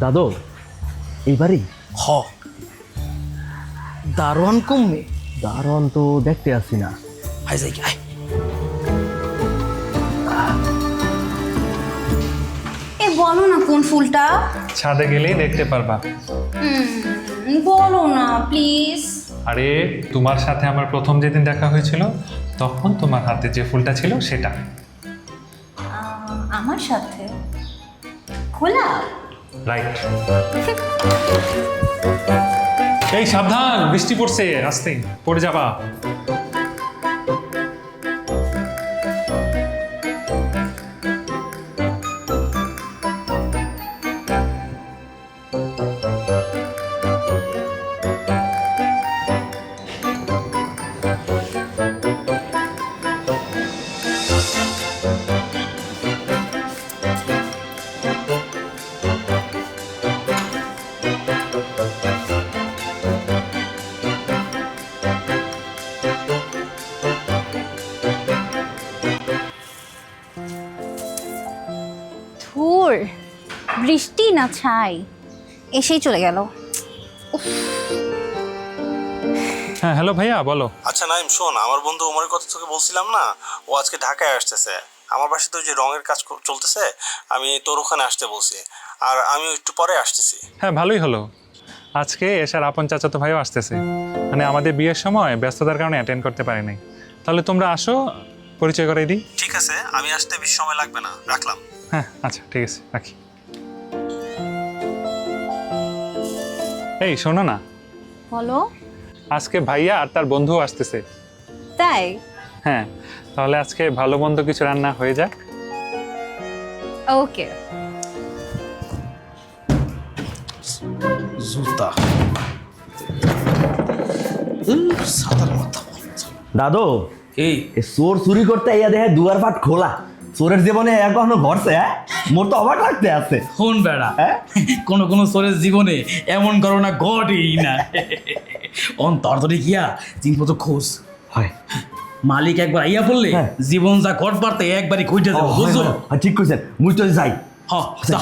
দাদু এইবারই? হ। দারোয়ান কমবে। দারণ তো দেখতে আসি না। আয় যাই আয়। এ বলো না কোন ফুলটা? ছাদে গেলেই দেখতে পারবা। বলো না প্লিজ। আরে তোমার সাথে আমার প্রথম যেদিন দেখা হয়েছিল তখন তোমার হাতে যে ফুলটা ছিল সেটা। আমার সাথে? খোলা? রাইট এই সাবধান বৃষ্টি পড়ছে আসতে পড়ে যাবা। বৃষ্টি না ছাই? এসেই চলে গেল। হ্যাঁ হ্যালো ভাইয়া বলো। আচ্ছা নাইম শোন আমার বন্ধু ওমরের কথা তোকে বলছিলাম না ও আজকে ঢাকায় আসতেছে। আমার বাসায় তো ওই যে রঙের কাজ চলতেছে আমি তোর ওখানে আসতে বলছি। আর আমি একটু পরে আসতেছি। হ্যাঁ ভালোই হলো। আজকে এসার আপন চাচাতো ভাইও আসতেছে। মানে আমাদের বিয়ের সময় ব্যস্ততার কারণে অ্যাটেন্ড করতে পারি নাই তাহলে তোমরা আসো পরিচয় করে দিই। ঠিক আছে আমি আসতে বেশি সময় লাগবে না। রাখলাম। হ্যাঁ আচ্ছা ঠিক আছে রাখি। এই শোনো না। বলো। আজকে ভাইয়া আর তার বন্ধু আসতেছে। তাই? হ্যাঁ তাহলে আজকে ভালো মন্দ কিছু রান্না হয়ে যাক। ওকে। জুতা। মাথা দাদু এই এ চোর চুরি করতে ইয়া দেখে দুয়ার ফাট খোলা। চোরের জীবনে এখনও ঘরছে হ্যাঁ? মোর তো অবাক লাগতে আছে। ফোন বেড়া হ্যাঁ? কোন কোন সোরের জীবনে এমন ঘটনা ঘটেই না। অন্তর্তরে গিয়া জিনিসপত্র খোঁজ। হয়। মালিক একবার আইয়া বললে হ্যাঁ। জীবন যা ঘট পারতে একবারই খুঁজে দেবো বুঝছ? ঠিক কইছেন। মুই তো যাই। হ যা।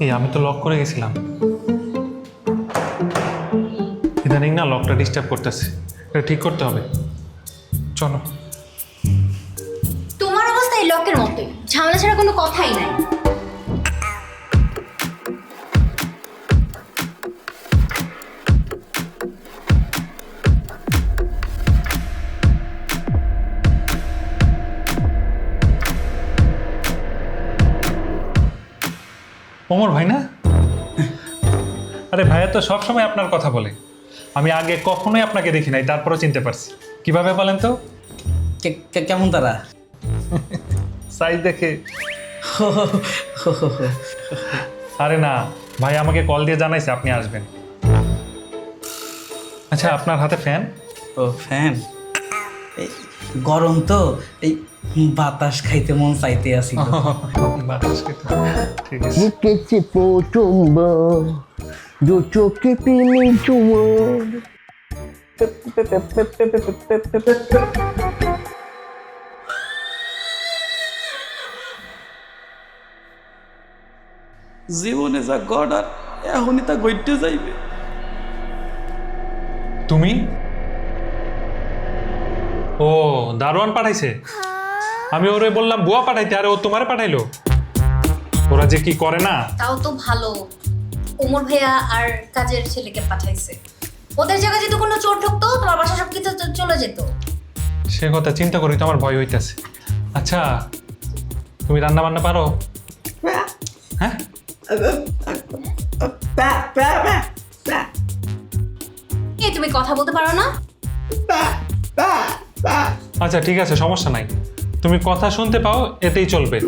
এই আমি তো লক করে গেছিলাম। ইদানিং না লকটা ডিস্টার্ব করতেছে। এটা ঠিক করতে হবে। চলো। তোমার অবস্থা এই লকের মতোই। ঝামেলা ছাড়া কোনো কথাই নাই। ওমর ভাই না? আরে ভাইয়া তো সবসময় আপনার কথা বলে। আমি আগে কখনোই আপনাকে দেখি নাই তারপরও চিনতে পারছি। কীভাবে বলেন তো? কে- কে- কেমন তারা? সাইজ দেখে। আরে না ভাই আমাকে কল দিয়ে জানাইছে আপনি আসবেন। আচ্ছা আপনার হাতে ফ্যান? ও ফ্যান? গরম তো এই বাতাস খাইতে মন চাইতে আসি তো। বাতাস খেতে। ঠিক আছে। দু চোখে প্রেমে চুমার জীবনে যা গড়ার এখনই তা গইতে যাইবে। তুমি? ও দারোয়ান পাঠাইছে। আমি ওরে বললাম বুয়া পাঠাইতে আরে ও তোমারে পাঠাইলো। ওরা যে কি করে না? তাও তো ভালো। ওমর ভাইয়া আর কাজের ছেলেকে পাঠাইছে। ওদের জায়গায় যদি কোনো চোর ঢুকতো তোমার বাসা সব কিছু চলে যেত। সে কথা চিন্তা করি তো আমার ভয় হইতাছে। আচ্ছা তুমি রান্না বান্না পারো? হ্যাঁ? এই তুমি কথা বলতে পারো না? আচ্ছা ঠিক আছে সমস্যা নাই। তুমি কথা শুনতে পাও এতেই চলবে।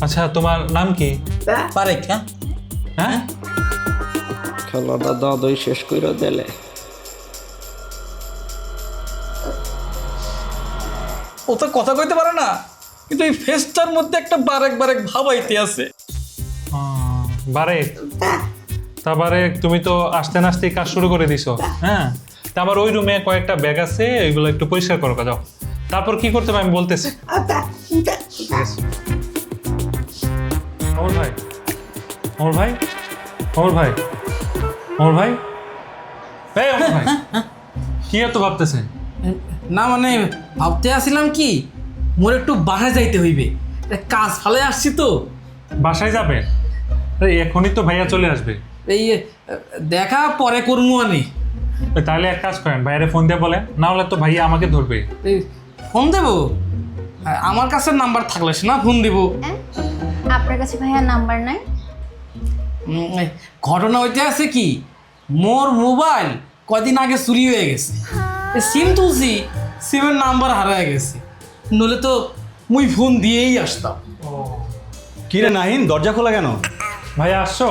আচ্ছা তোমার নাম কি? পারে হ্যাঁ? হ্যাঁ? খেলাটা দাদই শেষ করে দিলে। ও তো কথা কইতে পারে না কিন্তু এই ফেসটার মধ্যে একটা বারেক বারেক ভাব আইতে আছে। আহ, বারেক? তা বারেক তুমি তো আস্তে নাস্তে কাজ শুরু করে দিছো হ্যাঁ। তারপর ওই রুমে কয়েকটা ব্যাগ আছে এগুলো একটু পরিষ্কার করো যাও। তারপর কি করতে হবে আমি বলতেছি। অমর ভাই? অমর ভাই? অমর ভাই? অমর ভাই? এই অমর ভাই কি এত ভাবতেছেন? না মানে ভাবতে আসছিলাম কি মোর একটু বাসায় যাইতে হইবে। কাজ ফালে আসছি তো। বাসায় আরে এখনই তো ভাইয়া চলে আসবে। এই দেখা পরে করব আনি তো তাহলে এক কাজ করেন ভাইয়ারে ফোন দিয়ে বলেন না হলে তো ভাইয়া আমাকে ধরবে। এই, ফোন দেবো? আমার কাছে নাম্বার থাকলে না ফোন দিব। হ্যাঁ? আপনার কাছে ভাইয়া নাম্বার নাই? ঘটনা হইতে আছে কি? মোর মোবাইল কদিন আগে চুরি হয়ে গেছে। সিম তুলছি সিমের নাম্বার হারায় গেছে। নলে তো মুই ফোন দিয়েই আসতাম। কি রে নাহিন দরজা খোলা কেন? ভাইয়া আসছো?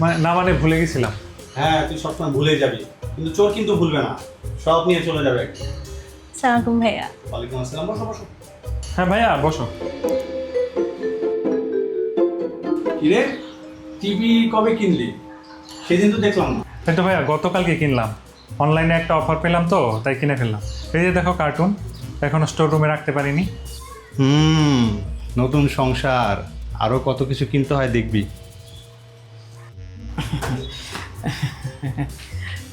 মানে না মানে ভুলে গেছিলাম। হ্যাঁ তুই সবসময় ভুলে যাবি। কিন্তু চোর কিন্তু ভুলবে না। সব নিয়ে চলে যাবে। সালামালাইকুম ভাইয়া। ওয়ালাইকুম আসসালাম বসো বসো। হ্যাঁ ভাইয়া বসো। কি রে টিভি কবে কিনলি? সেদিন তো দেখলাম না। এই তো ভাইয়া গতকালকে কিনলাম। অনলাইনে একটা অফার পেলাম তো তাই কিনে ফেললাম। এই যে দেখো কার্টুন এখনও স্টোর রুমে রাখতে পারিনি। হুম নতুন সংসার আরও কত কিছু কিনতে হয় দেখবি।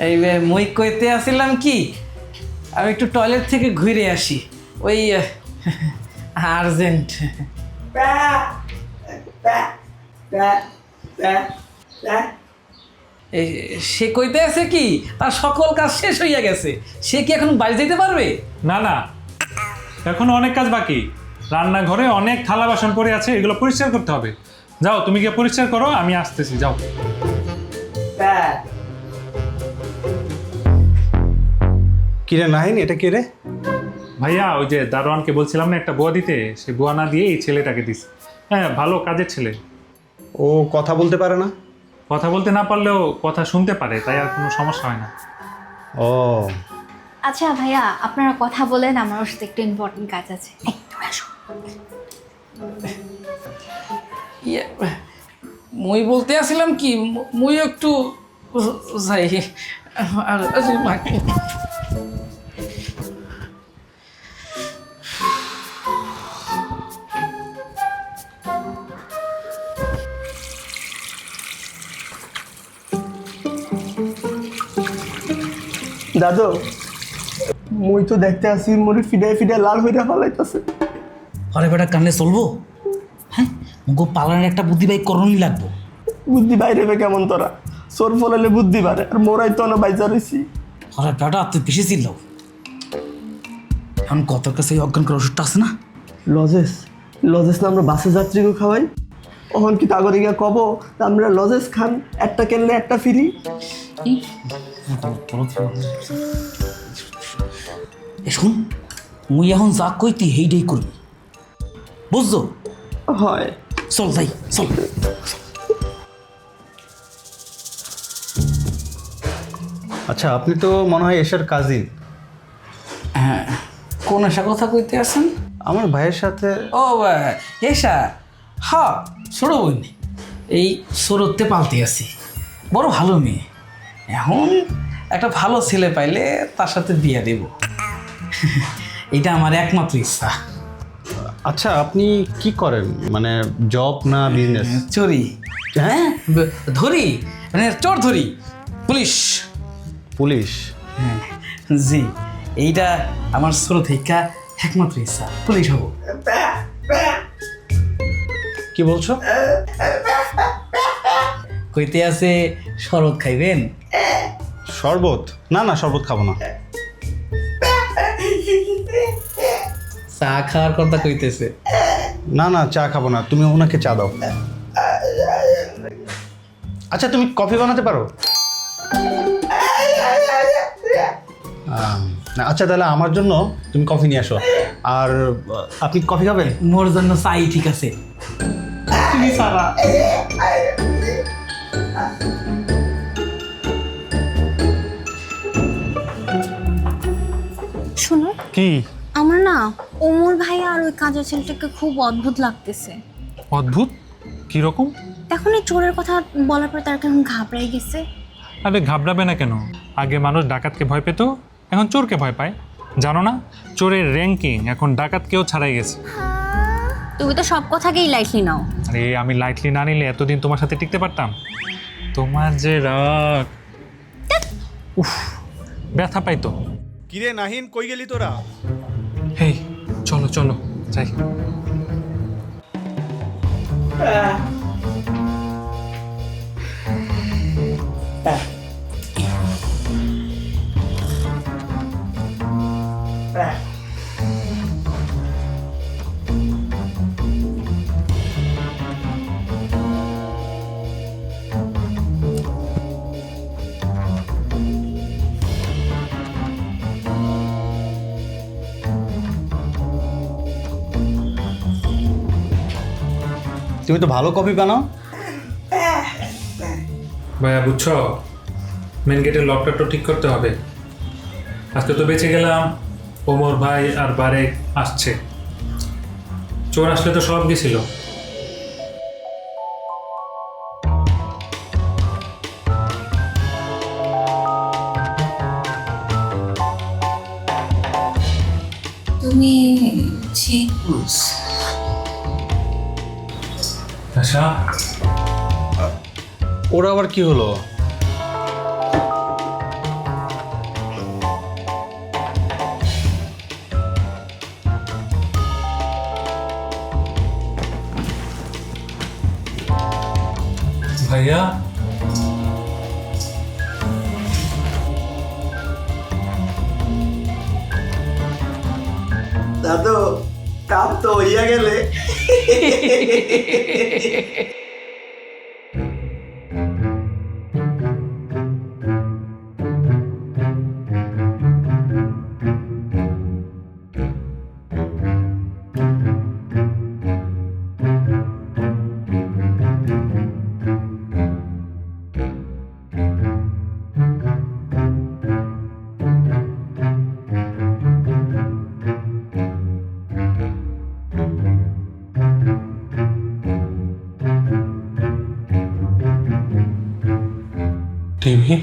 এই বে, মুই কইতে আসিলাম কি? আমি একটু টয়লেট থেকে ঘুরে আসি। ওই আর্জেন্ট। সে কইতে আছে কি তার সকল কাজ শেষ হইয়া গেছে। সে কি এখন বাড়ি যেতে পারবে? না না। এখনও অনেক কাজ বাকি। রান্নাঘরে অনেক থালা বাসন পড়ে আছে এগুলো পরিষ্কার করতে হবে। যাও তুমি গিয়ে পরিষ্কার করো আমি আসতেছি যাও। কি রে নাহিন এটা কে রে? ভাইয়া ওই যে দারোয়ানকে বলছিলাম না একটা বুয়া দিতে সে বুয়া না দিয়ে এই ছেলেটাকে দিস হ্যাঁ ভালো কাজের ছেলে। ও কথা বলতে পারে না? কথা বলতে না পারলেও কথা শুনতে পারে তাই আর কোনো সমস্যা হয় না। ও। আচ্ছা ভাইয়া আপনারা কথা বলেন আমার ওর সাথে একটু ইম্পর্টেন্ট কাজ আছে। ইয়ে, মুই বলতে আসিলাম কি মুই একটু যাই। আর দাদু মুই তো দেখতে আসি মোরে ফিডায় ফিডায় লাল হইয়া ফালাইতাছে। আরে বেটা কানে চলবো? হ্যাঁ? মুগো পালানের একটা বুদ্ধি বাই করণই লাগবো। বুদ্ধি বাইরে বে কেমন তোরা? চোর ফলালে বুদ্ধি বাড়ে আর মোরাই তো না বাইজা রইছি। আরে বেটা তুই বেশি চিল্লাও। এখন কত কাছে অজ্ঞান করার ওষুধটা আছে না? লজেস লজেস না আমরা বাসে যাত্রীকে খাওয়াই? ওখান কি তাগরে গিয়া কব? আমরা লজেস খান একটা কেনলে একটা ফ্রি। এ শুন মুই এখন যা কইতি হেইটাই করবি বুঝছ? হয়। চল যাই চল। আচ্ছা আপনি তো মনে হয় এশার কাজিন। হ্যাঁ কোন আশা কথা কইতে আছেন? আমার ভাইয়ের সাথে ও এসা হা ছোট বোন। এই সরতে পালতে আছি। বড় ভালো মেয়ে। এখন একটা ভালো ছেলে পাইলে তার সাথে বিয়ে দেব। এটা আমার একমাত্র ইচ্ছা। আচ্ছা আপনি কি করেন? মানে জব না বিজনেস চুরি। হ্যাঁ? ধরি? মানে চোর ধরি। পুলিশ। পুলিশ? হ্যাঁ, জি। এইটা আমার ছোট থেকে একমাত্র ইচ্ছা। পুলিশ হব। কি বলছো? কইতে আছে শরবত খাইবেন? শরবত? না না শরবত খাব না। চা খাওয়ার কথা কইতেছে। না না চা খাব না তুমি ওনাকে চা দাও। আচ্ছা তুমি কফি বানাতে পারো? আচ্ছা তাহলে আমার জন্য তুমি কফি নিয়ে আসো। আর আপনি কফি খাবেন? মোর জন্য চাই ঠিক আছে। তুমি সারা শোনো কি? আমার না ওমর ভাই আর ওই কাজের ছেলেটাকে খুব অদ্ভুত লাগতেছে। অদ্ভুত? কীরকম এখন এই চোরের কথা বলার পর তার কেমন ঘাবড়াই গেছে। আরে ঘাবড়াবে না কেন? আগে মানুষ ডাকাতকে ভয় পেত এখন চোরকে ভয় পায়। জানো না চোরের র্যাঙ্কিং এখন ডাকাতকেও ছাড়াই গেছে। তুমি তো সব কথাকেই লাইটলি নাও। আরে আমি লাইটলি না নিলে এতদিন তোমার সাথে টিকতে পারতাম। তোমার যে রাগ। উফ ব্যথা পাইতো কিরে নাহিন কই গেলি তোরা? হেই চলো চলো যাই। তুমি তো ভালো কফি বানাও। ভাইয়া, বুঝছ? মেন গেটের লকটা তো ঠিক করতে হবে। আজকে তো বেঁচে গেলাম। ওমর ভাই আর বারেক আসছে। চোর আসলে তো সব গেছিল। ওরা আবার কি হলো? ভাইয়া? দাদু কাম তো হইয়া গেলে। টিভি